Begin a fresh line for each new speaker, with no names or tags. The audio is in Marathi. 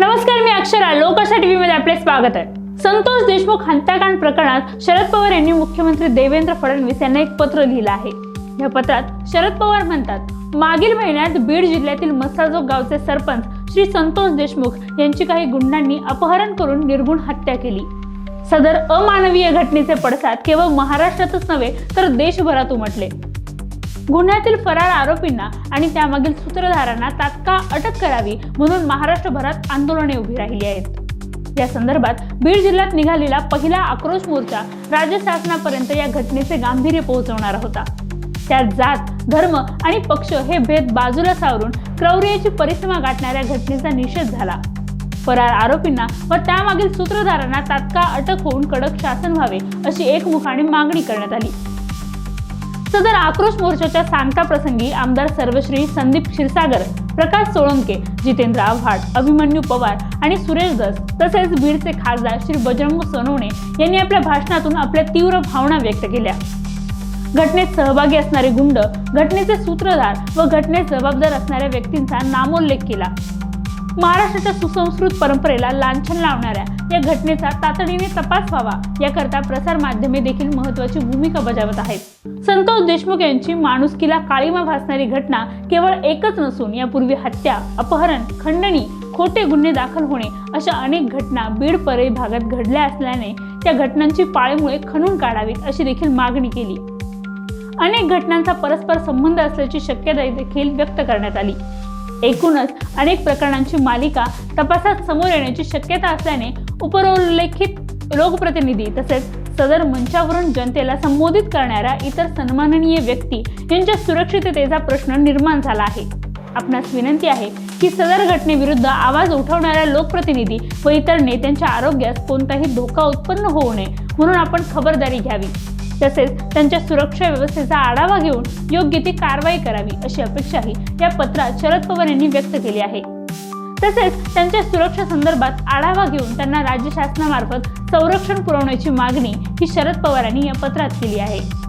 नमस्कार मी अक्षरा. लोकशा टीव्ही मध्ये आपले स्वागत आहे. संतोष देशमुख हत्याकांड प्रकरणात शरद पवार यांनी मुख्यमंत्री देवेंद्र फडणवीस यांना एक पत्र लिहिलं आहे. या पत्रात शरद पवार म्हणतात मागील महिन्यात बीड जिल्ह्यातील मसाजोग गावचे सरपंच श्री संतोष देशमुख यांची काही गुंडांनी अपहरण करून निर्गुण हत्या केली. सदर अमानवीय घटनेचे पडसाद केवळ महाराष्ट्रातच नव्हे तर देशभरात उमटले. गुन्ह्यातील फरार आरोपींना आणि त्यामागील सूत्रधारांना तात्काळ अटक करावी म्हणून महाराष्ट्रभरात आंदोलने उभी राहिली आहेत. या संदर्भात बीड जिल्ह्यात निघालेला पहिला आक्रोश मोर्चा राज्य शासनापर्यंत या घटनेचे गांभीर्य पोहोचवणारा होता. त्यात जात धर्म आणि पक्ष हे भेद बाजूला सावरून क्रौर्याची परिसीमा गाठणाऱ्या घटनेचा निषेध झाला. फरार आरोपींना व त्यामागील सूत्रधारांना तात्काळ अटक होऊन कडक शासन व्हावे अशी एकमुखाने मागणी करण्यात आली. सदर आक्रोश मोर्चाच्या सांगता प्रसंगी आमदार सर्वश्री संदीप क्षीरसागर प्रकाश सोळंके जितेंद्र आव्हाड अभिमन्यू पवार आणि सुरेश दस तसेच बीडचे खासदार श्री बजरंग सोनवणे यांनी आपल्या भाषणातून आपल्या तीव्र भावना व्यक्त केल्या. घटनेत सहभागी असणारे गुंड घटनेचे सूत्रधार व घटनेत जबाबदार असणाऱ्या व्यक्तींचा नामोल्लेख केला. महाराष्ट्राच्या सुसंस्कृत परंपरेला लांछन लावणाऱ्या या घटनेचा तातडीने तपास व्हावा याकरता प्रसार माध्यमे देखील महत्वाची भूमिका बजावत आहेत. संतोष देशमुख यांची माणुसकीला काळीमा भासणारी घटना केवळ एकच नसून यापूर्वी हत्या अपहरण खंडणी खोटे गुन्हे दाखल होणे अशा अनेक घटना बीड परळी भागात घडल्या असल्याने त्या घटनांची पाळेमुळे खणून काढावीत अशी देखील मागणी केली. अनेक घटनांचा परस्पर संबंध असल्याची शक्यता देखील व्यक्त करण्यात आली. एकूणच अनेक प्रकरणांची मालिका तपासात समोर येण्याची शक्यता असल्याने उपरोल्लेखित लोकप्रतिनिधी तसेच सदर मंचावरून जनतेला संबोधित करणाऱ्या इतर सन्माननीय व्यक्ती यांच्या सुरक्षिततेचा प्रश्न निर्माण झाला आहे. आपणास विनंती आहे की सदर घटनेविरुद्ध आवाज उठवणाऱ्या लोकप्रतिनिधी व इतर नेत्यांच्या आरोग्यास कोणताही धोका उत्पन्न होऊ नये म्हणून आपण खबरदारी घ्यावी. तसेच त्यांच्या सुरक्षा व्यवस्थेचा आढावा घेऊन योग्य ती कारवाई करावी अशी अपेक्षाही या पत्रात शरद पवार यांनी व्यक्त केली आहे. तसेच त्यांच्या सुरक्षा संदर्भात आढावा घेऊन त्यांना राज्य शासनामार्फत संरक्षण पुरवण्याची मागणी ही शरद पवारांनी या पत्रात केली आहे.